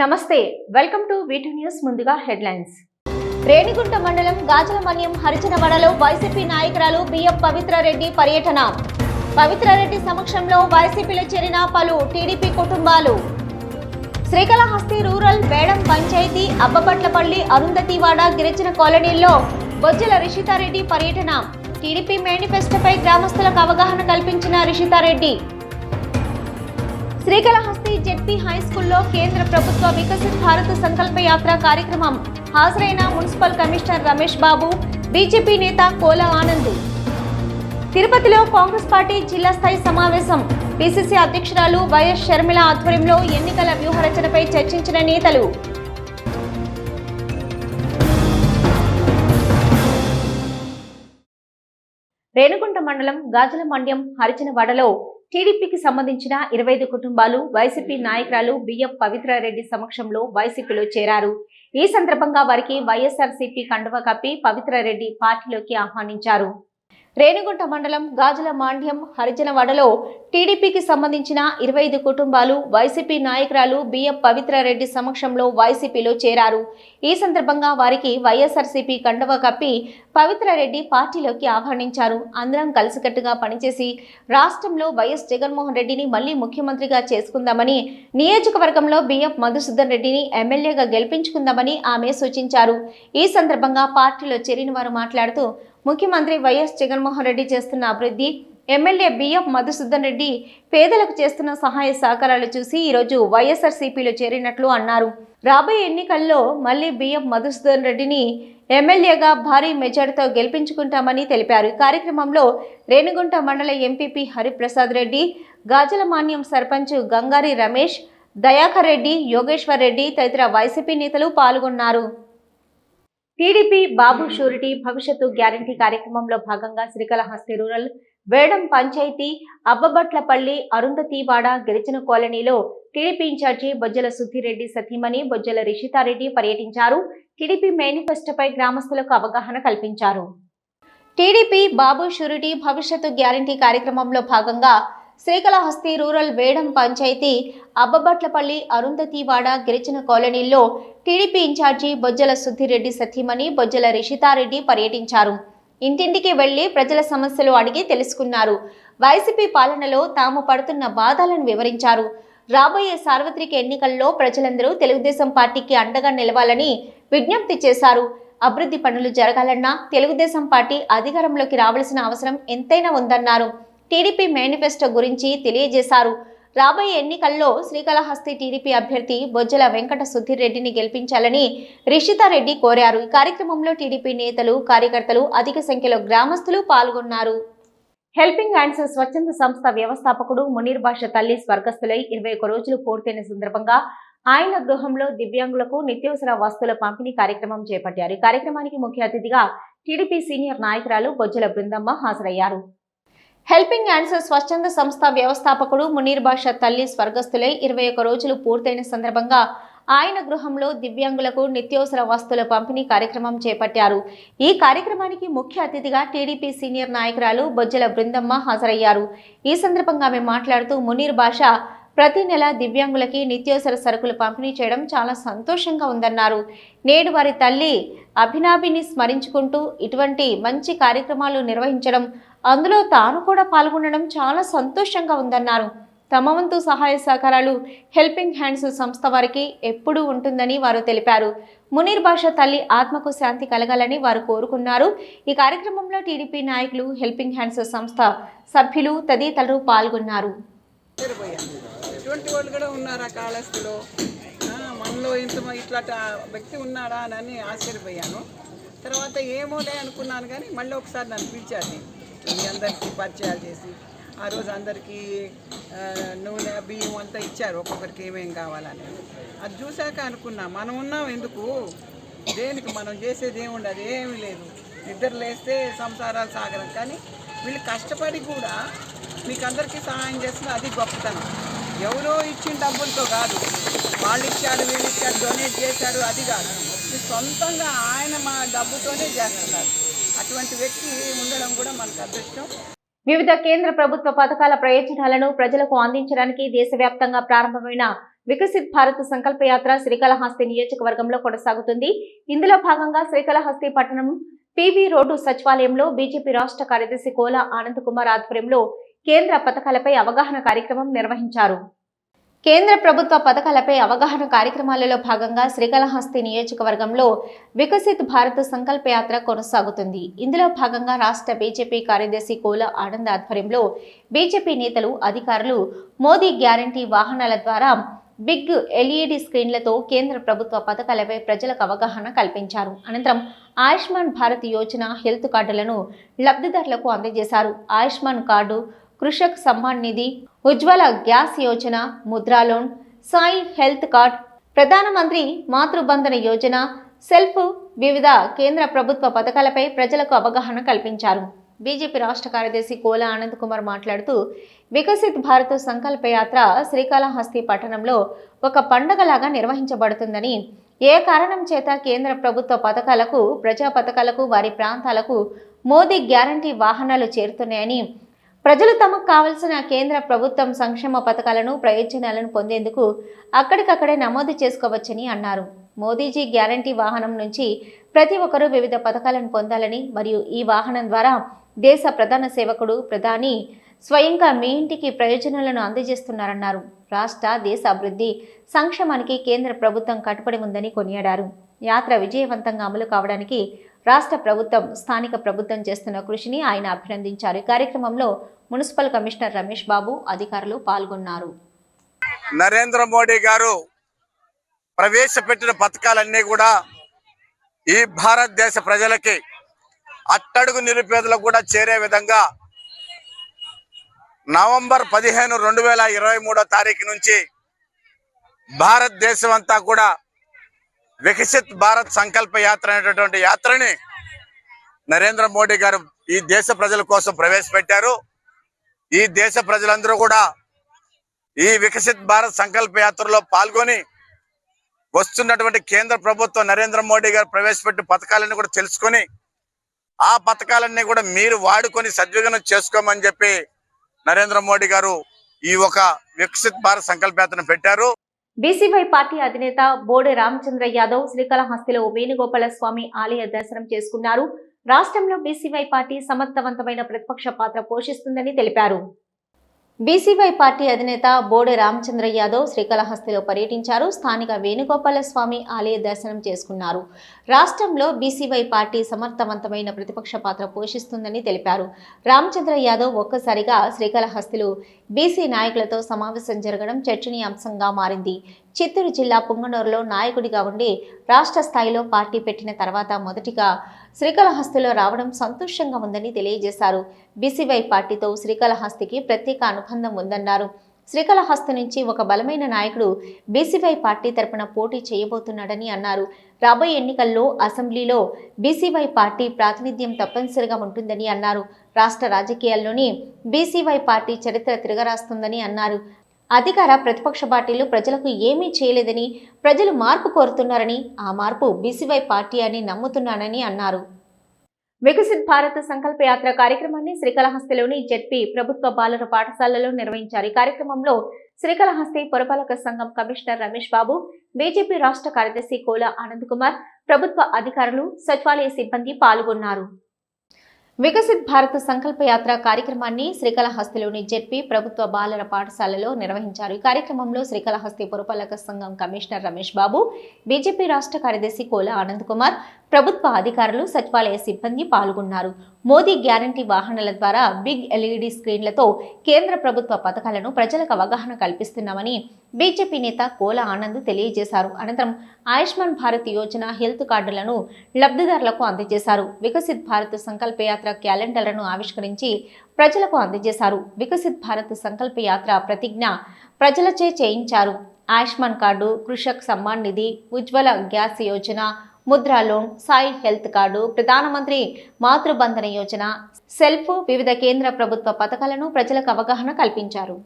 నమస్తే welcome to V T news ముందుగా headlines. Renigunta మండలం గాజలమన్యం హరిచనవడలో వైసీపీ నాయకురాలు బిఎం పవిత్రారెడ్డి పర్యటన. పవిత్రారెడ్డి సమక్షంలో వైసీపీలో చేరిన పలు టీడీపీ కుటుంబాలు. శ్రీకాళహస్తి రూరల్ మేడం పంచాయతీ అబ్బపట్లపల్లి అరుంధతివాడ గిరిజన కాలనీల్లో బొజ్జల రిషితారెడ్డి పర్యటన. టీడీపీ మేనిఫెస్టోపై గ్రామస్తులకు అవగాహన కల్పించిన రిషితారెడ్డి. శ్రీకాళహస్తి జెడ్పీ హై స్కూల్లో కేంద్ర ప్రభుత్వ వికసిత్ భారత్ సంకల్ప యాత్ర కార్యక్రమం హాజరైన municipal commissioner Ramesh Babu BJP నేత కోల ఆనంద్. తిరుపతిలో కాంగ్రెస్ పార్టీ జిల్లా స్థాయి సమావేశం. పిసిసి అధ్యక్షురాలు వైఎస్ షర్మిల ఆధ్వర్యంలో ఎన్నికల వ్యూహరచనపై చర్చించిన నేతలు. రేణుగుంట మండలం గాజుల మండ్యం హరిచనవాడలో టీడీపీకి సంబంధించిన ఇరవై ఐదు కుటుంబాలు వైసీపీ నాయకురాలు బిఎం పవిత్రారెడ్డి సమక్షంలో వైసీపీలో చేరారు. ఈ సందర్భంగా వారికి వైఎస్ఆర్సీపీ కండువ కప్పి పవిత్రారెడ్డి పార్టీలోకి ఆహ్వానించారు. రేణిగుంట మండలం గాజుల మాండ్యం హరిజనవాడలో టీడీపీకి సంబంధించిన ఇరవై ఐదు కుటుంబాలు వైసీపీ నాయకురాలు బిఎం పవిత్రారెడ్డి సమక్షంలో వైసీపీలో చేరారు. ఈ సందర్భంగా వారికి వైఎస్ఆర్సీపీ కండవ కప్పి పవిత్రారెడ్డి పార్టీలోకి ఆహ్వానించారు. అందరం కలిసికట్టుగా పనిచేసి రాష్ట్రంలో వైఎస్ జగన్మోహన్ రెడ్డిని మళ్ళీ ముఖ్యమంత్రిగా చేసుకుందామని నియోజకవర్గంలో బిఎం మధుసూదన్ రెడ్డిని ఎమ్మెల్యేగా గెలిపించుకుందామని ఆమె సూచించారు. ఈ సందర్భంగా పార్టీలో చేరిన వారు మాట్లాడుతూ ముఖ్యమంత్రి వైఎస్ జగన్మోహన్ రెడ్డి చేస్తున్న అభివృద్ధి ఎమ్మెల్యే బిఎఫ్ మధుసూదన్ రెడ్డి పేదలకు చేస్తున్న సహాయ సహకారాలు చూసి ఈరోజు వైఎస్ఆర్సీపీలో చేరినట్లు అన్నారు. రాబోయే ఎన్నికల్లో మళ్ళీ బిఎఫ్ మధుసూదన్ రెడ్డిని ఎమ్మెల్యేగా భారీ మెజార్టీతో గెలిపించుకుంటామని తెలిపారు. ఈ కార్యక్రమంలో రేణుగుంట మండల ఎంపీపీ హరిప్రసాద్ రెడ్డి గాజల మాన్యం సర్పంచ్ గంగారి రమేష్ దయాకర్ రెడ్డి యోగేశ్వర్ రెడ్డి తదితర వైసీపీ నేతలు పాల్గొన్నారు. టీడీపీ బాబు షూరిటీ భవిష్యత్తు గ్యారంటీ కార్యక్రమంలో భాగంగా శ్రీకాళహస్తి రూరల్ వేడం పంచాయతీ అబ్బబట్లపల్లి అరుంధతివాడ గిరిజన కాలనీలో టీడీపీ ఇన్ఛార్జి బొజ్జల సుద్దిరెడ్డి సతీమణి బొజ్జల రిషితారెడ్డి పర్యటించారు. టీడీపీ మేనిఫెస్టోపై గ్రామస్తులకు అవగాహన కల్పించారు. టీడీపీ బాబు షూరిటీ భవిష్యత్తు గ్యారంటీ కార్యక్రమంలో భాగంగా శ్రీకాళహస్తి రూరల్ వేడం పంచాయతీ అబ్బబట్లపల్లి అరుంధతివాడ గిరిజన కాలనీల్లో TDP in charge Bojjala Sudhir Reddy సతీమణి బొజ్జల రిషితారెడ్డి పర్యటించారు. ఇంటింటికి వెళ్ళి ప్రజల సమస్యలు అడిగి తెలుసుకున్నారు. వైసీపీ పాలనలో తాము పడుతున్న బాధలను వివరించారు. రాబోయే సార్వత్రిక ఎన్నికల్లో ప్రజలందరూ తెలుగుదేశం పార్టీకి అండగా నిలవాలని విజ్ఞప్తి చేశారు. అభివృద్ధి పనులు జరగాలన్నా తెలుగుదేశం పార్టీ అధికారంలోకి రావాల్సిన అవసరం ఎంతైనా ఉందన్నారు. టీడీపీ మేనిఫెస్టో గురించి తెలియజేశారు. రాబోయే ఎన్నికల్లో శ్రీకాళహస్తి టీడీపీ అభ్యర్థి బొజ్జల వెంకట సుధీర్ గెలిపించాలని రిషితారెడ్డి కోరారు. ఈ కార్యక్రమంలో టీడీపీ నేతలు కార్యకర్తలు అధిక సంఖ్యలో గ్రామస్తులు పాల్గొన్నారు. హెల్పింగ్ హ్యాండ్స్ స్వచ్ఛంద సంస్థ వ్యవస్థాపకుడు మునీర్ భాష తల్లి స్వర్గస్థులై ఇరవై ఒక్క రోజులు పూర్తయిన సందర్భంగా ఆయన గృహంలో దివ్యాంగులకు నిత్యావసర వస్తువుల పంపిణీ కార్యక్రమం చేపట్టారు. ఈ కార్యక్రమానికి ముఖ్య అతిథిగా టీడీపీ సీనియర్ నాయకురాలు బొజ్జల బృందమ్మ హాజరయ్యారు. హెల్పింగ్ హ్యాండ్స్ స్వచ్ఛంద సంస్థ వ్యవస్థాపకుడు మునీర్ బాషా తల్లి స్వర్గస్థులై ఇరవై ఒక్క రోజులు పూర్తయిన సందర్భంగా ఆయన గృహంలో దివ్యాంగులకు నిత్యావసర వస్తువుల పంపిణీ కార్యక్రమం చేపట్టారు. ఈ కార్యక్రమానికి ముఖ్య అతిథిగా టీడీపీ సీనియర్ నాయకురాలు బొజ్జల బృందమ్మ హాజరయ్యారు. ఈ సందర్భంగా ఆమె మాట్లాడుతూ మునీర్ బాషా ప్రతి నెల దివ్యాంగులకి నిత్యావసర సరుకులు పంపిణీ చేయడం చాలా సంతోషంగా ఉందన్నారు. నేడు వారి తల్లి అభినాభిని స్మరించుకుంటూ ఇటువంటి మంచి కార్యక్రమాలు నిర్వహించడం అందులో తాను కూడా పాల్గొనడం చాలా సంతోషంగా ఉందన్నారు. తమ వంతు సహాయ సహకారాలు హెల్పింగ్ హ్యాండ్స్ సంస్థ వారికి ఎప్పుడూ ఉంటుందని వారు తెలిపారు. మునీర్ భాష తల్లి ఆత్మకు శాంతి కలగాలని వారు కోరుకున్నారు. ఈ కార్యక్రమంలో టీడీపీ నాయకులు హెల్పింగ్ హ్యాండ్స్ సంస్థ సభ్యులు తదితరులు పాల్గొన్నారు. వాళ్ళు కూడా ఉన్నారా మనలో ఇంత ఇట్లా వ్యక్తి ఉన్నాడా అని ఆశ్చర్యపోయాను. తర్వాత ఏమోలే అనుకున్నాను కానీ మళ్ళీ ఒకసారి నన్ను పిలిచారు. మీ అందరికీ పరిచయాలు చేసి ఆ రోజు అందరికీ నూనె బియ్యం అంతా ఇచ్చారు ఒక్కొక్కరికి ఏమేం కావాలని. అది చూశాక అనుకున్నా మనం ఉన్నాం ఎందుకు? దేనికి మనం చేసేది ఏముండదు ఏమీ లేదు. నిద్ర లేస్తే సంసారాలు సాగరం. కానీ వీళ్ళు కష్టపడి కూడా మీకు అందరికీ సహాయం చేస్తున్న అది గొప్పతనం. ఎవరో ఇచ్చిన డబ్బులతో కాదు. వాళ్ళు ఇచ్చారు వీళ్ళు ఇచ్చారు డొనేట్ చేశారు అది కాదు. సొంతంగా ఆయన మా డబ్బుతోనే చేస్తున్నారు. అటువంటి వ్యక్తి ఉండడం కూడా మనకు అదృష్టం. వివిధ కేంద్ర ప్రభుత్వ పథకాల ప్రయోజనాలను ప్రజలకు అందించడానికి దేశవ్యాప్తంగా ప్రారంభమైన వికసిత్ భారత్ సంకల్ప యాత్ర శ్రీకాళహస్తి నియోజకవర్గంలో కొనసాగుతుంది. ఇందులో భాగంగా శ్రీకాళహస్తి పట్టణం పివి రోడ్డు సచివాలయంలో బీజేపీ రాష్ట్ర కార్యదర్శి కోల ఆనంద్ కుమార్ ఆధ్వర్యంలో కేంద్ర పథకాలపై అవగాహన కార్యక్రమం నిర్వహించారు. కేంద్ర ప్రభుత్వ పథకాలపై అవగాహన కార్యక్రమాలలో భాగంగా శ్రీకాళహస్తి నియోజకవర్గంలో వికసిత్ భారత్ సంకల్ప యాత్ర కొనసాగుతుంది. ఇందులో భాగంగా రాష్ట్ర బీజేపీ కార్యదర్శి కోల ఆనంద్ ఆధ్వర్యంలో బీజేపీ నేతలు అధికారులు మోదీ గ్యారంటీ వాహనాల ద్వారా బిగ్ ఎల్ఈడి స్క్రీన్లతో కేంద్ర ప్రభుత్వ పథకాలపై ప్రజలకు అవగాహన కల్పించారు. అనంతరం ఆయుష్మాన్ భారత్ యోజన హెల్త్ కార్డులను లబ్ధిదారులకు అందజేశారు. Ayushman card Krishak Samman Nidhi Ujjwala gas Yojana Mudra loan Sai health card Pradhanmantri Matrubandhana Yojana self వివిధ కేంద్ర ప్రభుత్వ పథకాలపై ప్రజలకు అవగాహన కల్పించారు. బీజేపీ రాష్ట్ర కార్యదర్శి కోల ఆనంద్ కుమార్ మాట్లాడుతూ వికసిత్ భారత్ సంకల్ప యాత్ర శ్రీకాళహస్తి పట్టణంలో ఒక పండగలాగా నిర్వహించబడుతుందని ఏ కారణం చేత కేంద్ర ప్రభుత్వ పథకాలకు ప్రజా పథకాలకు వారి ప్రాంతాలకు మోదీ గ్యారంటీ వాహనాలు చేరుతున్నాయని ప్రజలు తమకు కావలసిన కేంద్ర ప్రభుత్వం సంక్షేమ పథకాలను ప్రయోజనాలను పొందేందుకు అక్కడికక్కడే నమోదు చేసుకోవచ్చని అన్నారు. మోదీజీ గ్యారంటీ వాహనం నుంచి ప్రతి ఒక్కరూ వివిధ పథకాలను పొందాలని మరియు ఈ వాహనం ద్వారా దేశ ప్రధాన సేవకుడు ప్రధాని స్వయంగా మీ ఇంటికి ప్రయోజనాలను అందజేస్తున్నారన్నారు. రాష్ట్ర దేశ అభివృద్ధి సంక్షేమానికి కేంద్ర ప్రభుత్వం కట్టుబడి ఉందని కొనియాడారు. యాత్ర విజయవంతంగా అమలు కావడానికి రాష్ట్ర ప్రభుత్వం స్థానిక ప్రభుత్వం చేస్తున్న కృషిని ఆయన అభినందించారు. ఈ కార్యక్రమంలో మున్సిపల్ కమిషనర్ రమేష్ బాబు అధికారులు పాల్గొన్నారు. నరేంద్ర మోడీ గారు ప్రవేశపెట్టిన పథకాలన్నీ కూడా ఈ భారతదేశ ప్రజలకి అట్టడుగు నిరుపేదలకు కూడా చేరే విధంగా నవంబర్ పదిహేను రెండు వేల ఇరవై మూడో తారీఖు నుంచి భారతదేశం అంతా కూడా వికసిత్ భారత్ సంకల్ప యాత్ర అనేటటువంటి యాత్రని నరేంద్ర మోడీ గారు ఈ దేశ ప్రజల కోసం ప్రవేశపెట్టారు. ఈ దేశ ప్రజలందరూ కూడా ఈ వికసిత్ భారత్ సంకల్ప యాత్రలో పాల్గొని వస్తున్నటువంటి కేంద్ర ప్రభుత్వం నరేంద్ర మోడీ గారు ప్రవేశపెట్టి పథకాలన్నీ కూడా తెలుసుకొని ఆ పథకాలన్నీ కూడా మీరు వాడుకొని సద్విగనం చేసుకోమని చెప్పి నరేంద్ర మోడీ గారు ఈ ఒక వికసిత్ భారత్ సంకల్ప యాత్రను పెట్టారు. బీసీవై పార్టీ అధినేత బోడే రామచంద్ర యాదవ్ శ్రీకాళహస్తిలో వేణుగోపాల స్వామి ఆలయ దర్శనం చేసుకున్నారు. రాష్ట్రంలో బీసీవై పార్టీ సమర్థవంతమైన ప్రతిపక్ష పాత్ర పోషిస్తుందని తెలిపారు. బీసీవై పార్టీ అధినేత బోడే రామచంద్ర యాదవ్ శ్రీకాళహస్తిలో పర్యటించారు. స్థానిక వేణుగోపాల స్వామి ఆలయ దర్శనం చేసుకున్నారు. రాష్ట్రంలో బీసీవై పార్టీ సమర్థవంతమైన ప్రతిపక్ష పాత్ర పోషిస్తుందని తెలిపారు. రామచంద్ర యాదవ్ ఒక్కసారిగా శ్రీకాళహస్తిలో బీసీ నాయకులతో సమావేశం జరగడం చర్చనీయాంశంగా మారింది. చిత్తూరు జిల్లా పుంగనూరులో నాయకుడిగా ఉండి రాష్ట్ర స్థాయిలో పార్టీ పెట్టిన తర్వాత మొదటిగా శ్రీకాళహస్తిలో రావడం సంతోషంగా ఉందని తెలియజేశారు. బీసీవై పార్టీతో శ్రీకాళహస్తికి ప్రత్యేక అనుబంధం ఉందన్నారు. శ్రీకాళహస్తి నుంచి ఒక బలమైన నాయకుడు బీసీవై పార్టీ తరపున పోటీ చేయబోతున్నాడని అన్నారు. రాబోయే ఎన్నికల్లో అసెంబ్లీలో బీసీవై పార్టీ ప్రాతినిధ్యం తప్పనిసరిగా ఉంటుందని అన్నారు. రాష్ట్ర రాజకీయాల్లోని బీసీవై పార్టీ చరిత్ర తిరగరాస్తుందని అన్నారు. అధికార ప్రతిపక్ష పార్టీలు ప్రజలకు ఏమీ చేయలేదని ప్రజలు మార్పు కోరుతున్నారని ఆ మార్పు బీసీవై పార్టీ అని నమ్ముతున్నానని అన్నారు. వికసిత్ భారత్ సంకల్ప యాత్ర కార్యక్రమాన్ని శ్రీకాళహస్తిలోని జెడ్పీ ప్రభుత్వ బాలుర పాఠశాలలో నిర్వహించారు. ఈ కార్యక్రమంలో శ్రీకాళహస్తి పురపాలక సంఘం కమిషనర్ రమేష్ బాబు బీజేపీ రాష్ట్ర కార్యదర్శి కోల ఆనంద్ కుమార్ ప్రభుత్వ అధికారులు సచివాలయ సిబ్బంది పాల్గొన్నారు. వికసిత్ భారత్ సంకల్ప యాత్ర కార్యక్రమాన్ని శ్రీకాళహస్తిలోని జెడ్పీ ప్రభుత్వ బాలల పాఠశాలలో నిర్వహించారు. ఈ కార్యక్రమంలో శ్రీకాళహస్తి పురపాలక సంఘం కమిషనర్ రమేష్ బాబు బీజేపీ రాష్ట్ర కార్యదర్శి కోల ఆనంద్ కుమార్ ప్రభుత్వ అధికారులు సచివాలయ సిబ్బంది పాల్గొన్నారు. మోదీ గ్యారంటీ వాహనాల ద్వారా బిగ్ ఎల్ఈడి స్క్రీన్లతో కేంద్ర ప్రభుత్వ పథకాలను ప్రజలకు అవగాహన కల్పిస్తున్నామని బీజేపీ నేత కోల ఆనంద్ తెలియజేశారు. అనంతరం ఆయుష్మాన్ భారత్ యోజన హెల్త్ కార్డులను లబ్ధిదారులకు అందజేశారు. వికసిత్ భారత్ సంకల్ప యాత్ర క్యాలెండర్లను ఆవిష్కరించి ప్రజలకు అందజేశారు. వికసిత్ భారత్ సంకల్ప యాత్ర ప్రతిజ్ఞ ప్రజలచే చేయించారు. Ayushman card Krishak Samman Nidhi Ujjwala gas Yojana Mudra loan Sai health card Pradhanmantri Matrubandhana Yojana self వివిధ కేంద్ర ప్రభుత్వ పథకాలను ప్రజలకు అవగాహన కల్పించారు.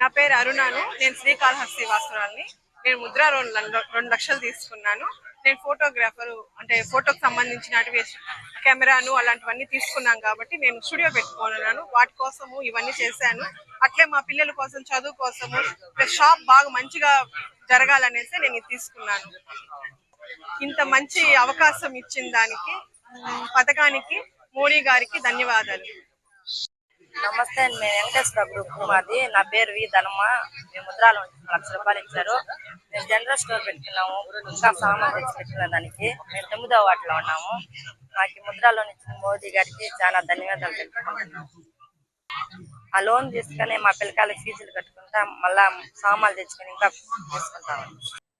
నా పేరు అరుణాను. నేను శ్రీకాళహస్తి వాస్తురాల్ని నేను ముద్రా లోన్ రెండు లక్షలు తీసుకున్నాను. నేను ఫోటోగ్రాఫర్ అంటే ఫోటోకి సంబంధించినటివి కెమెరాను అలాంటివన్నీ తీసుకున్నాం కాబట్టి నేను స్టూడియో పెట్టుకున్నాను. వాటి కోసము ఇవన్నీ చేశాను. అట్లే మా పిల్లల కోసం చదువు కోసము షాప్ బాగా మంచిగా జరగాలనేసి నేను ఇది తీసుకున్నాను. ఇంత మంచి అవకాశం ఇచ్చిన దానికి పథకానికి మోడీ గారికి ధన్యవాదాలు. నమస్తే అండి మేము వెంకటేశ్వర గ్రూప్ మాది నా పేరు వి ధనమ్మ. మేము ముద్రాలు లక్ష రూపాయలు ఇచ్చారు. మేము జనరల్ స్టోర్ పెట్టుకున్నాము ఇంకా సామాన్ తెచ్చి పెట్టుకున్న దానికి. మేము తొమ్మిదో వాటిలో ఉన్నాము. మాకు ముద్రా లోన్ ఇచ్చిన మోదీ గారికి చాలా ధన్యవాదాలు తెలుపుకుంటున్నాము. ఆ లోన్ తీసుకుని మా పిల్లకాయల ఫీజులు కట్టుకుంటా మళ్ళా సామాన్లు తెచ్చుకొని ఇంకా తీసుకుంటాము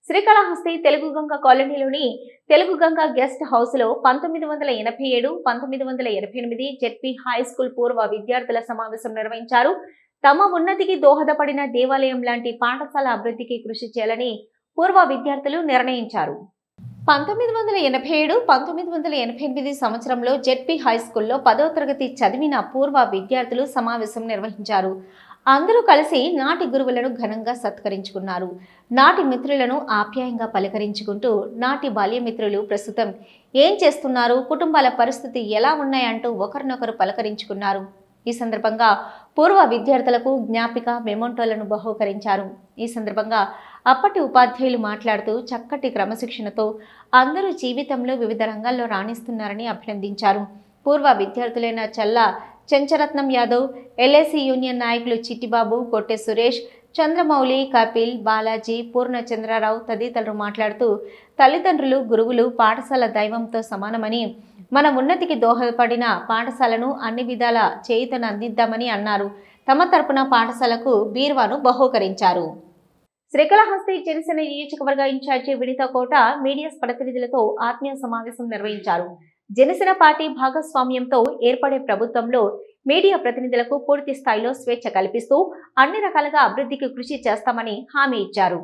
శ్రీకాళహస్తి తెలుగు గంగ కాలనీలోని తెలుగు గంగ గెస్ట్ హౌస్లో పంతొమ్మిది వందల ఎనభై ఏడు పంతొమ్మిది వందల ఎనభై ఎనిమిది జెడ్పీ హై స్కూల్ పూర్వ విద్యార్థుల సమావేశం నిర్వహించారు. తమ ఉన్నతికి దోహదపడిన దేవాలయం లాంటి పాఠశాల అభివృద్ధికి కృషి చేయాలని పూర్వ విద్యార్థులు నిర్ణయించారు. పంతొమ్మిది వందల ఎనభై ఏడు పంతొమ్మిది వందల ఎనభై ఎనిమిది సంవత్సరంలో జెడ్పీ హై స్కూల్లో పదో తరగతి చదివిన పూర్వ విద్యార్థులు సమావేశం నిర్వహించారు. అందరూ కలిసి నాటి గురువులను ఘనంగా సత్కరించుకున్నారు. నాటి మిత్రులను ఆప్యాయంగా పలకరించుకుంటూ నాటి బాల్యమిత్రులు ప్రస్తుతం ఏం చేస్తున్నారు? కుటుంబాల పరిస్థితి ఎలా ఉన్నాయంటూ ఒకరినొకరు పలకరించుకున్నారు. ఈ సందర్భంగా పూర్వ విద్యార్థులకు జ్ఞాపిక మెమోంటోలను బహూకరించారు. ఈ సందర్భంగా అప్పటి ఉపాధ్యాయులు మాట్లాడుతూ చక్కటి క్రమశిక్షణతో అందరూ జీవితంలో వివిధ రంగాల్లో రాణిస్తున్నారని అభినందించారు. పూర్వ విద్యార్థులైన చల్ల చెంచరత్నం యాదవ్ ఎల్ఐసి యూనియన్ నాయకులు చిట్టిబాబు కొట్టె సురేష్ చంద్రమౌళి కపిల్ బాలాజీ పూర్ణచంద్రరావు తదితరులు మాట్లాడుతూ తల్లిదండ్రులు గురువులు పాఠశాల దైవంతో సమానమని మన ఉన్నతికి దోహదపడిన పాఠశాలను అన్ని విధాల చేయుతను అందిద్దామని అన్నారు. తమ తరపున పాఠశాలకు బీర్వాను బహూకరించారు. శ్రీకాళహస్తి జనసేన నియోజకవర్గ ఇన్ఛార్జి వినిత కోట మీడియా ప్రతినిధులతో ఆత్మీయ సమావేశం నిర్వహించారు. జనసేన పార్టీ భాగస్వామ్యంతో ఏర్పడే ప్రభుత్వంలో మీడియా ప్రతినిధులకు పూర్తి స్థాయిలో స్వేచ్ఛ కల్పిస్తూ అన్ని రకాలుగా అభివృద్ధికి కృషి చేస్తామని హామీ ఇచ్చారు.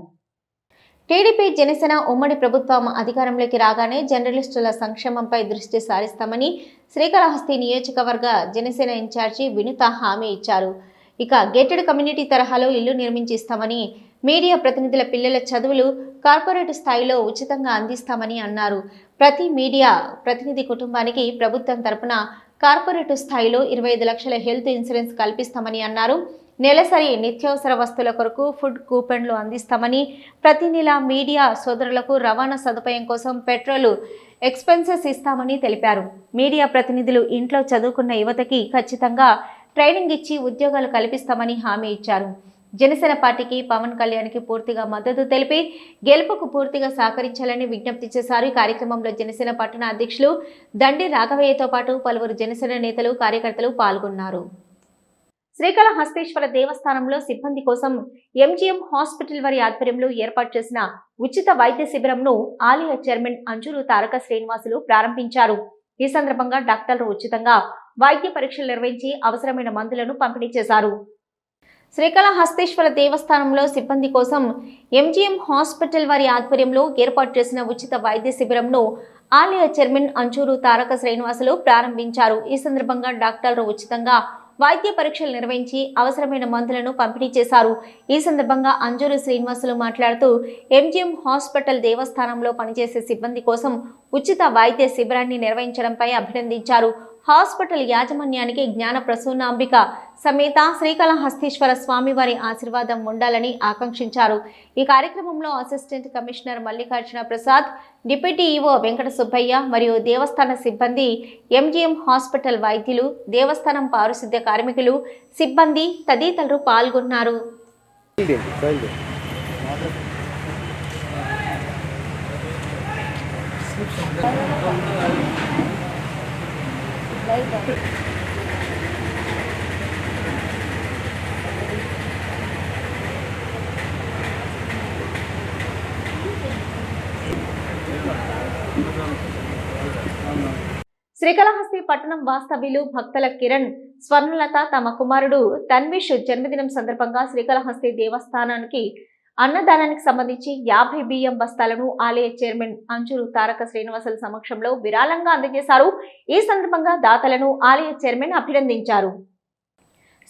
టీడీపీ జనసేన ఉమ్మడి ప్రభుత్వం అధికారంలోకి రాగానే జర్నలిస్టుల సంక్షేమంపై దృష్టి సారిస్తామని శ్రీకాళహస్తి నియోజకవర్గ జనసేన ఇన్ఛార్జి వినుత హామీ ఇచ్చారు. ఇక గేటెడ్ కమ్యూనిటీ తరహాలో ఇల్లు నిర్మించిస్తామని మీడియా ప్రతినిధుల పిల్లల చదువులు కార్పొరేట్ స్థాయిలో ఉచితంగా అందిస్తామని అన్నారు. ప్రతి మీడియా ప్రతినిధి కుటుంబానికి ప్రభుత్వం తరపున కార్పొరేట్ స్థాయిలో ఇరవై ఐదు లక్షల హెల్త్ ఇన్సూరెన్స్ కల్పిస్తామని అన్నారు. నెలసరి నిత్యావసర వస్తువుల కొరకు ఫుడ్ కూపన్లు అందిస్తామని ప్రతి నెల మీడియా సోదరులకు రవాణా సదుపాయం కోసం పెట్రోల్ ఎక్స్పెన్సెస్ ఇస్తామని తెలిపారు. మీడియా ప్రతినిధులు ఇంట్లో చదువుకున్న యువతకి ఖచ్చితంగా ట్రైనింగ్ ఇచ్చి ఉద్యోగాలు కల్పిస్తామని హామీ ఇచ్చారు. జనసేన పార్టీకి పవన్ కళ్యాణ్కి పూర్తిగా మద్దతు తెలిపి గెలుపుకు పూర్తిగా సహకరించాలని విజ్ఞప్తి చేశారు. ఈ కార్యక్రమంలో జనసేన పట్టణ అధ్యక్షులు దండి రాఘవయ్యతో పాటు పలువురు జనసేన నేతలు కార్యకర్తలు పాల్గొన్నారు. శ్రీకాళహస్తేశ్వర దేవస్థానంలో సిబ్బంది కోసం ఎంజీఎం హాస్పిటల్ వారి ఆధ్వర్యంలో ఏర్పాటు చేసిన ఉచిత వైద్య శిబిరంను ఆలయ చైర్మన్ అంజూరు తారక శ్రీనివాసులు ప్రారంభించారు. ఈ సందర్భంగా డాక్టర్లు ఉచితంగా వైద్య పరీక్షలు నిర్వహించి అవసరమైన మందులను పంపిణీ చేశారు. శ్రీకాళహస్తీశ్వర దేవస్థానంలో సిబ్బంది కోసం ఎంజీఎం హాస్పిటల్ వారి ఆధ్వర్యంలో ఏర్పాటు చేసిన ఉచిత వైద్య శిబిరంను ఆలయ చైర్మన్ అంచూరు తారక శ్రీనివాసులు ప్రారంభించారు. ఈ సందర్భంగా డాక్టర్లు ఉచితంగా వైద్య పరీక్షలు నిర్వహించి అవసరమైన మందులను పంపిణీ చేశారు. ఈ సందర్భంగా అంజూరు శ్రీనివాసులు మాట్లాడుతూ ఎంజీఎం హాస్పిటల్ దేవస్థానంలో పనిచేసే సిబ్బంది కోసం ఉచిత వైద్య శిబిరాన్ని నిర్వహించడంపై అభినందించారు. హాస్పిటల్ యాజమాన్యానికి జ్ఞాన ప్రసూనాంబిక సమేత శ్రీకాళహస్తీశ్వర స్వామివారి ఆశీర్వాదం ఉండాలని ఆకాంక్షించారు. ఈ కార్యక్రమంలో assistant commissioner Mallikarjuna Prasad deputy EO Venkata Subbaiah మరియు దేవస్థాన సిబ్బంది ఎంజీఎం హాస్పిటల్ వైద్యులు దేవస్థానం పారిశుద్ధ్య కార్మికులు సిబ్బంది తదితరులు పాల్గొన్నారు. శ్రీకాళహస్తి పట్టణం వాస్తవ్యులు భక్తుల కిరణ్ స్వర్ణలత తమ కుమారుడు తన్విష్ జన్మదినం సందర్భంగా శ్రీకాళహస్తి దేవస్థానానికి అన్నదానానికి సంబంధించి యాభై బియ్యం బస్తాలను ఆలయ చైర్మన్ అంజూరు తారక శ్రీనివాసుల సమక్షంలో విరాళంగా అందజేశారు. ఈ సందర్భంగా దాతలను ఆలయ చైర్మన్ అభినందించారు.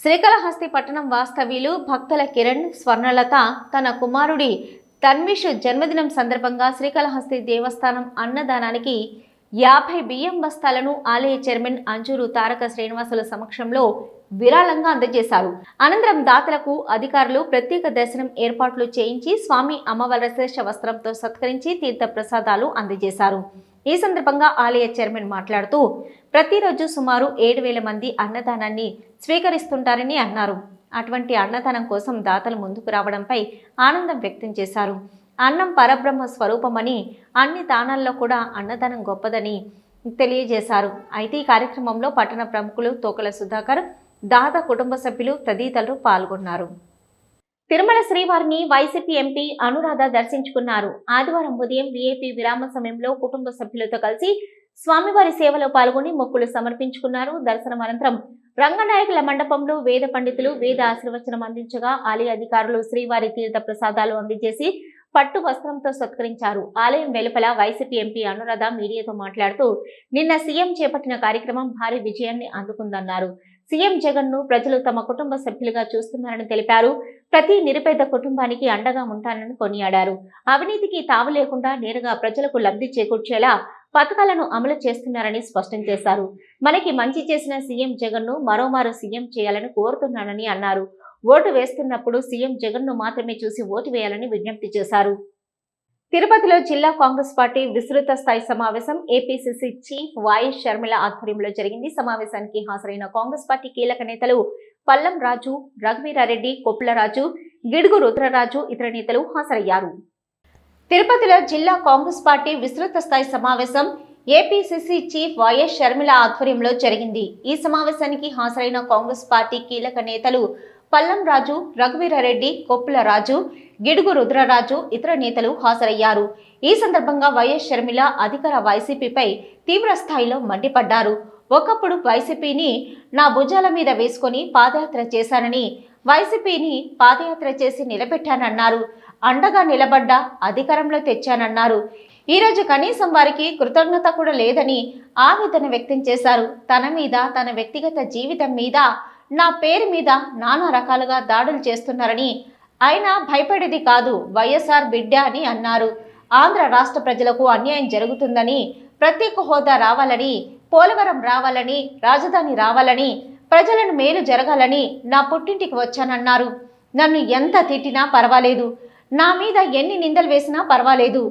శ్రీకాళహస్తి పట్టణం వాస్తవ్యులు భక్తుల కిరణ్ స్వర్ణలత తన కుమారుడి తన్విష్ జన్మదినం సందర్భంగా శ్రీకాళహస్తి దేవస్థానం అన్నదానానికి యాభై బియ్యం బస్తాలను ఆలయ చైర్మన్ అంజూరు తారక శ్రీనివాసుల సమక్షంలో విరాళంగా అందజేశారు. అనంతరం దాతలకు అధికారులు ప్రత్యేక దర్శనం ఏర్పాట్లు చేయించి స్వామి అమ్మవారి శ్రేష్ఠ వస్త్రంతో సత్కరించి తీర్థ ప్రసాదాలు అందజేశారు. ఈ సందర్భంగా ఆలయ చైర్మన్ మాట్లాడుతూ ప్రతిరోజు సుమారు ఏడు వేల మంది అన్నదానాన్ని స్వీకరిస్తుంటారని అన్నారు. అటువంటి అన్నదానం కోసం దాతలు ముందుకు రావడంపై ఆనందం వ్యక్తం చేశారు. అన్నం పరబ్రహ్మ స్వరూపమని అన్ని దానాల్లో కూడా అన్నదానం గొప్పదని తెలియజేశారు. అయితే ఈ కార్యక్రమంలో పట్టణ ప్రముఖులు తోకల సుధాకర్ దాదా కుటుంబ సభ్యులు తదితరులు పాల్గొన్నారు. తిరుమల శ్రీవారిని వైసీపీ ఎంపీ అనురాధ దర్శించుకున్నారు. ఆదివారం ఉదయం వీఐపీ విరామ సమయంలో కుటుంబ సభ్యులతో కలిసి స్వామివారి సేవలో పాల్గొని మొక్కులు సమర్పించుకున్నారు. దర్శనం అనంతరం రంగనాయకుల మండపంలో వేద పండితులు వేద ఆశీర్వచనం అందించగా ఆలయ అధికారులు శ్రీవారి తీర్థ ప్రసాదాలు అందజేసి పట్టు వస్త్రంతో సత్కరించారు. ఆలయం వెలుపల వైసీపీ ఎంపీ అనురాధ మీడియాతో మాట్లాడుతూ నిన్న సీఎం చేపట్టిన కార్యక్రమం భారీ విజయాన్ని అందుకుందన్నారు. సీఎం జగన్ను ప్రజలు తమ కుటుంబ సభ్యులుగా చూస్తున్నారని తెలిపారు. ప్రతి నిరుపేద కుటుంబానికి అండగా ఉంటానని కొనియాడారు. అవినీతికి తావు లేకుండా నేరుగా ప్రజలకు లబ్ధి చేకూర్చేలా పథకాలను అమలు చేస్తున్నారని స్పష్టం చేశారు. మనకి మంచి చేసిన సీఎం జగన్ను మరోమారు సీఎం చేయాలని కోరుతున్నానని అన్నారు. ఓటు వేస్తున్నప్పుడు సీఎం జగన్ను మాత్రమే చూసి ఓటు వేయాలని విజ్ఞప్తి చేశారు. తిరుపతిలో జిల్లా కాంగ్రెస్ పార్టీ విస్తృత స్థాయి సమావేశం ఏపీసీసీ చీఫ్ వైఎస్ షర్మిల ఆధ్వర్యంలో జరిగింది. సమావేశానికి హాజరైన కాంగ్రెస్ పార్టీ కీలక నేతలు పల్లం రాజు రఘువీరారెడ్డి కొప్పులరాజు గిడుగు రుద్రరాజు ఇతర నేతలు హాజరయ్యారు. తిరుపతిలో జిల్లా కాంగ్రెస్ పార్టీ విస్తృత స్థాయి సమావేశం ఏపీసీసీ చీఫ్ వైఎస్ షర్మిల ఆధ్వర్యంలో జరిగింది. ఈ సమావేశానికి హాజరైన కాంగ్రెస్ పార్టీ కీలక నేతలు పల్లం రాజు రఘువీరారెడ్డి కొప్పుల రాజు గిడుగు రుద్రరాజు ఇతర నేతలు హాజరయ్యారు. ఈ సందర్భంగా వైఎస్ షర్మిల అధికార వైసీపీపై తీవ్ర స్థాయిలో మండిపడ్డారు. ఒకప్పుడు వైసీపీని నా భుజాల మీద వేసుకొని పాదయాత్ర చేశానని వైసీపీని పాదయాత్ర చేసి నిలబెట్టానన్నారు. అండగా నిలబడ్డా అధికారంలో తెచ్చానన్నారు. ఈరోజు కనీసం వారికి కృతజ్ఞత కూడా లేదని ఆవేదన వ్యక్తం చేశారు. తన మీద తన వ్యక్తిగత జీవితం మీద నా పేరు మీద నానా రకాలుగా దాడులు చేస్తున్నారని అయినా భయపడేది కాదు వైఎస్ఆర్ బిడ్డ అని అన్నారు. ఆంధ్ర రాష్ట్ర ప్రజలకు అన్యాయం జరుగుతుందని ప్రత్యేక హోదా రావాలని పోలవరం రావాలని రాజధాని రావాలని ప్రజలను మేలు జరగాలని నా పుట్టింటికి వచ్చానన్నారు. నన్ను ఎంత తిట్టినా పర్వాలేదు. నా మీద ఎన్ని నిందలు వేసినా పర్వాలేదు.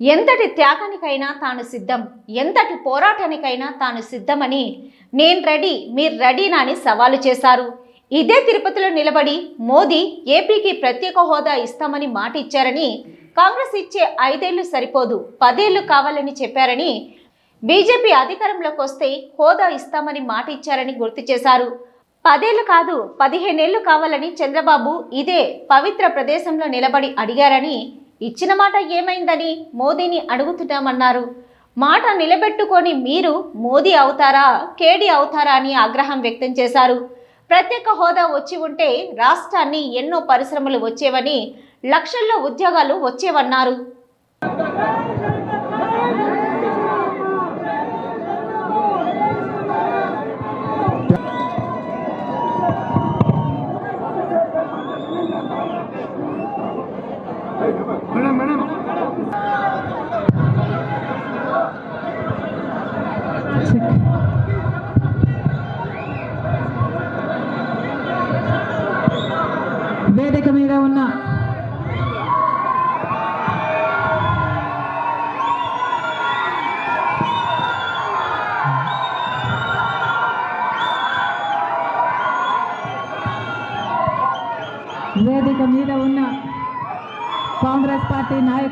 ఎంతటి త్యాగానికైనా తాను సిద్ధం ఎంతటి పోరాటానికైనా తాను సిద్ధమని నేను రెడీ మీరు రెడీనా అని సవాలు చేశారు. ఇదే తిరుపతిలో నిలబడి మోదీ ఏపీకి ప్రత్యేక హోదా ఇస్తామని మాట ఇచ్చారని కాంగ్రెస్ ఇచ్చే ఐదేళ్ళు సరిపోదు పదేళ్ళు కావాలని చెప్పారని బీజేపీ అధికారంలోకి వస్తే హోదా ఇస్తామని మాట ఇచ్చారని గుర్తు చేశారు. పదేళ్ళు కాదు పదిహేనేళ్ళు కావాలని చంద్రబాబు ఇదే పవిత్ర ప్రదేశంలో నిలబడి అడిగారని ఇచ్చిన మాట ఏమైందని మోదీని అడుగుతున్నామన్నారు. మాట నిలబెట్టుకొని మీరు మోదీ అవుతారా కేడీ అవుతారా అని ఆగ్రహం వ్యక్తం చేశారు. ప్రత్యేక హోదా వచ్చి ఉంటే రాష్ట్రాన్ని ఎన్నో పరిశ్రమలు వచ్చేవని లక్షల్లో ఉద్యోగాలు వచ్చేవన్నారు.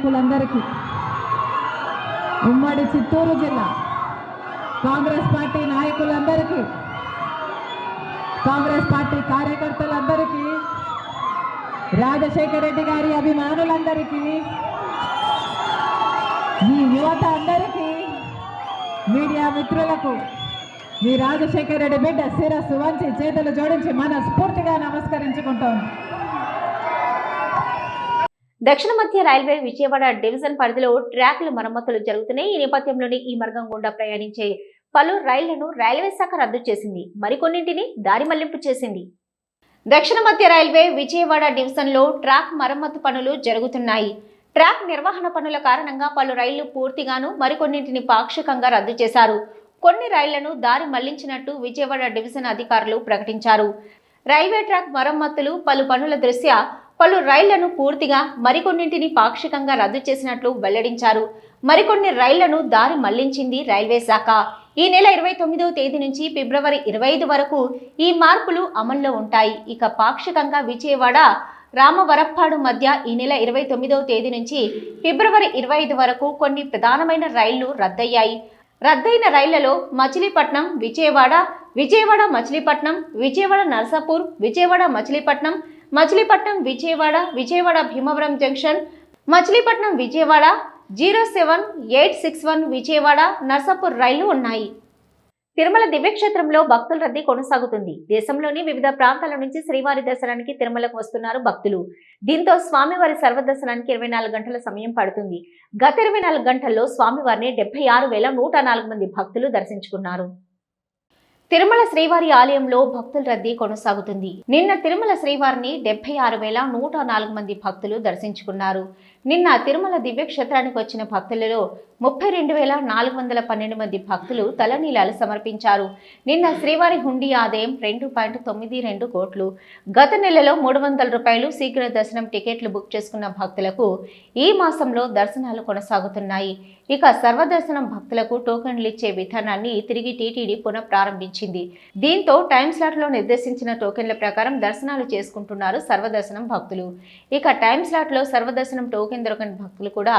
నాయకులందరికీ ఉమ్మడి చిత్తూరు జిల్లా కాంగ్రెస్ పార్టీ నాయకులందరికీ కాంగ్రెస్ పార్టీ కార్యకర్తలందరికీ రాజశేఖర రెడ్డి గారి అభిమానులందరికీ మీ యువత అందరికీ మీడియా మిత్రులకు మీ రాజశేఖర రెడ్డి బిడ్డ శిరస్సు వంచి చేతులు జోడించి మనస్ఫూర్తిగా నమస్కరించుకుంటాం దక్షిణ మధ్య రైల్వే విజయవాడ డివిజన్ పరిధిలో ట్రాక్ల మరమ్మతులు జరుగుతున్నాయి. ఈ నేపథ్యంలోనే ఈ మార్గం గుండా ప్రయాణించే పలు రైళ్ళను రైల్వే శాఖ రద్దు చేసింది. మరికొన్నింటిని దారి మళ్ళింపు చేసింది. దక్షిణ మధ్య రైల్వే విజయవాడ డివిజన్లో ట్రాక్ మరమ్మతు పనులు జరుగుతున్నాయి. ట్రాక్ నిర్వహణ పనుల కారణంగా పలు రైళ్ళు పూర్తిగాను మరికొన్నింటిని పాక్షికంగా రద్దు చేశారు. కొన్ని రైళ్ళను దారి మళ్ళించినట్టు విజయవాడ డివిజన్ అధికారులు ప్రకటించారు. రైల్వే ట్రాక్ మరమ్మతులు పలు పనుల దృష్ట్యా పలు రైళ్ళను పూర్తిగా మరికొన్నింటిని పాక్షికంగా రద్దు చేసినట్లు వెల్లడించారు. మరికొన్ని రైళ్ళను దారి మళ్ళించింది రైల్వే శాఖ. ఈ నెల ఇరవై తొమ్మిదవ తేదీ నుంచి ఫిబ్రవరి ఇరవై ఐదు వరకు ఈ మార్పులు అమల్లో ఉంటాయి. ఇక పాక్షికంగా విజయవాడ రామవరప్పాడు మధ్య ఈ నెల ఇరవై తొమ్మిదవ తేదీ నుంచి ఫిబ్రవరి ఇరవై ఐదు వరకు కొన్ని ప్రధానమైన రైళ్ళు రద్దయ్యాయి. రద్దయిన రైళ్ళలో Machilipatnam Vijayawada Vijayawada Machilipatnam Vijayawada Narsapur Vijayawada Machilipatnam Machilipatnam Vijayawada Vijayawada Bhimavaram junction Machilipatnam Vijayawada zero seven eight six one Vijayawada Narsapur రైళ్ళు ఉన్నాయి. తిరుమల దివ్యక్షేత్రంలో భక్తుల రద్దీ కొనసాగుతుంది. దేశంలోని వివిధ ప్రాంతాల నుంచి శ్రీవారి దర్శనానికి తిరుమలకు వస్తున్నారు భక్తులు. దీంతో స్వామివారి సర్వదర్శనానికి ఇరవై నాలుగు గంటల సమయం పడుతుంది. గత ఇరవై నాలుగు గంటల్లో స్వామివారిని డెబ్బై ఆరు వేల నూట నాలుగు మంది భక్తులు దర్శించుకున్నారు. తిరుమల శ్రీవారి ఆలయంలో భక్తుల రద్దీ కొనసాగుతుంది. నిన్న తిరుమల శ్రీవారిని డెబ్బై ఆరు వేల నూట నాలుగు మంది భక్తులు దర్శించుకున్నారు. నిన్న తిరుమల దివ్యక్షేత్రానికి వచ్చిన భక్తులలో ముప్పై రెండు వేల నాలుగు వందల పన్నెండు మంది భక్తులు తలనీలాలు సమర్పించారు. నిన్న శ్రీవారి హుండీ ఆదాయం రెండు పాయింట్ తొమ్మిది రెండు కోట్లు. గత నెలలో మూడు వందల రూపాయలు శీఘ్ర దర్శనం టికెట్లు బుక్ చేసుకున్న భక్తులకు ఈ మాసంలో దర్శనాలు కొనసాగుతున్నాయి. ఇక సర్వదర్శనం భక్తులకు టోకెన్లు ఇచ్చే విధానాన్ని తిరిగి టీటీడీ పునః ప్రారంభించింది దీంతో టైం స్లాట్లో నిర్దేశించిన టోకెన్ల ప్రకారం దర్శనాలు చేసుకుంటున్నారు సర్వదర్శనం భక్తులు. ఇక టైం స్లాట్లో సర్వదర్శనం టోకెన్ దొరకని భక్తులు కూడా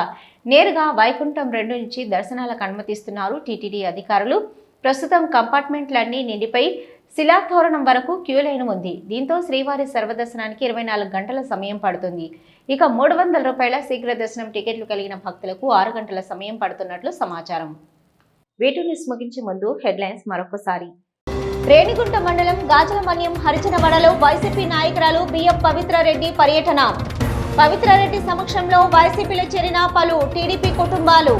నేరుగా వైకుంఠం రెండు నుంచి దర్శనాలకు అనుమతిస్తున్నారు. టీటీడీ అధికారులు ప్రస్తుతం కంపార్ట్మెంట్లన్నీ నిండిపై శిలాతోరణం వరకు క్యూ లైన్ ఉంది. దీంతో శ్రీవారి సర్వదర్శనానికి ఇరవై నాలుగు గంటల సమయం పడుతుంది. ఇక మూడు వందల రూపాయల శీఘ్ర దర్శనం టికెట్లు కలిగిన భక్తులకు ఆరు గంటల సమయం పడుతున్నట్లు సమాచారం. వేటు న్యూస్ ముగించే ముందు హెడ్లైన్స్ మరొకసారి. రేణిగుంట మండలం గాజలమన్యం హరిచనవడలో వైసీపీ నాయకురాలు బిఎం పవిత్రారెడ్డి పర్యటన. పవిత్రారెడ్డి సమక్షంలో వైసీపీలో చేరిన పలు టీడీపీ కుటుంబాలు.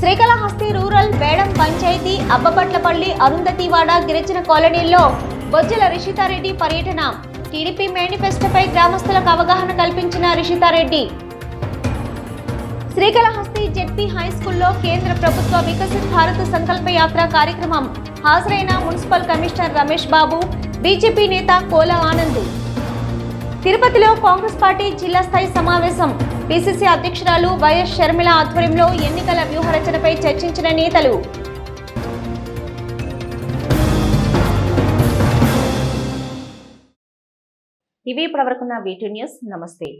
శ్రీకాళహస్తి రూరల్ బేడం పంచాయతీ అబ్బపట్లపల్లి అరుంధతివాడ గిరిజన కాలనీల్లో బొజ్జల రిషితారెడ్డి పర్యటన. టీడీపీ మేనిఫెస్టోపై గ్రామస్తులకు అవగాహన కల్పించిన రిషితారెడ్డి. శ్రీకాళహస్తి జెడ్పీ హై స్కూల్లో కేంద్ర ప్రభుత్వ వికసిత్ భారత్ సంకల్ప యాత్ర కార్యక్రమం హాజరైన municipal commissioner Ramesh Babu BJP నేత కోల ఆనంద్. తిరుపతిలో కాంగ్రెస్ పార్టీ జిల్లా స్థాయి సమావేశం. పిసిసి అధ్యక్షురాలు వైఎస్ షర్మిల ఆధ్వర్యంలో ఎన్నికల వ్యూహరచనపై చర్చించిన నేతలు. ఇవి ఇప్పటివరకున్న వీటి న్యూస్. నమస్తే.